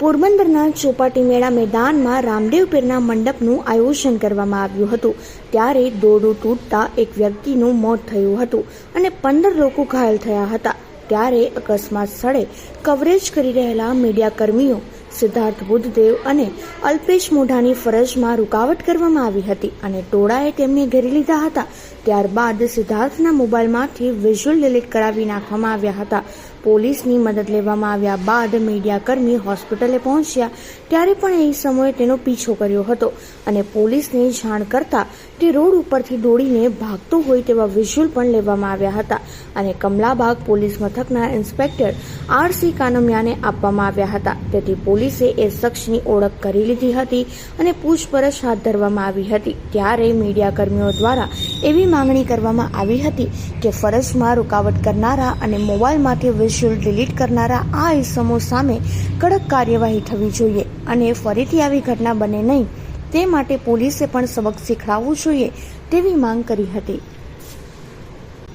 પોરબંદરના ચોપાટી મેળા મેદાનમાં રામદેવ પીરના મંડપનું આયોજન કરવામાં આવ્યું હતું. ત્યારે દોરડું તૂટતા એક વ્યક્તિનું મોત થયું હતું અને પંદર લોકો ઘાયલ થયા હતા. ત્યારે અકસ્માત સ્થળે કવરેજ કરી રહેલા મીડિયા કર્મીઓ સિદ્ધાર્થ બુદ્ધદેવ અને અલ્પેશ મોઢાની ફરજમાં રૂકાવટ કરવામાં આવી હતી અને ટોળાએ તેમને ઘેરી લીધા હતા. ત્યારબાદ સિદ્ધાર્થના મોબાઈલમાંથી વિઝ્યુઅલ ડિલીટ કરાવી નાખવામાં આવ્યા હતા. પોલીસની મદદ લેવામાં આવ્યા બાદ મીડિયાકર્મી હોસ્પિટલે પહોંચ્યા. ત્યારે પણ એ સમયે તેનો પીછો કર્યો હતો અને પોલીસને જાણ કરતા તે રોડ ઉપરથી દોડીને ભાગતો હોય તેવા વિઝ્યુઅલ પણ લેવામાં આવ્યા હતા અને કમલાબાગ પોલીસ મથકના ઇન્સ્પેક્ટર આર સી કાનમિયાને આપવામાં આવ્યા હતા. તેથી પોલીસે એ શખ્સની ઓળખ કરી લીધી હતી અને પૂછપરછ હાથ ધરવામાં આવી હતી. ત્યારે મીડિયાકર્મીઓ દ્વારા એવી માંગણી કરવામાં આવી હતી કે ફરજમાં રૂકાવટ કરનારા અને મોબાઈલમાંથી વિઝ્યુઅલ ડિલીટ કરનારા આ ઇસમો સામે કડક કાર્યવાહી થવી જોઈએ અને ફરીથી આવી ઘટના બને નહીં તે માટે પોલીસે પણ સબક શીખડાવવું જોઈએ તેવી માંગ કરી હતી.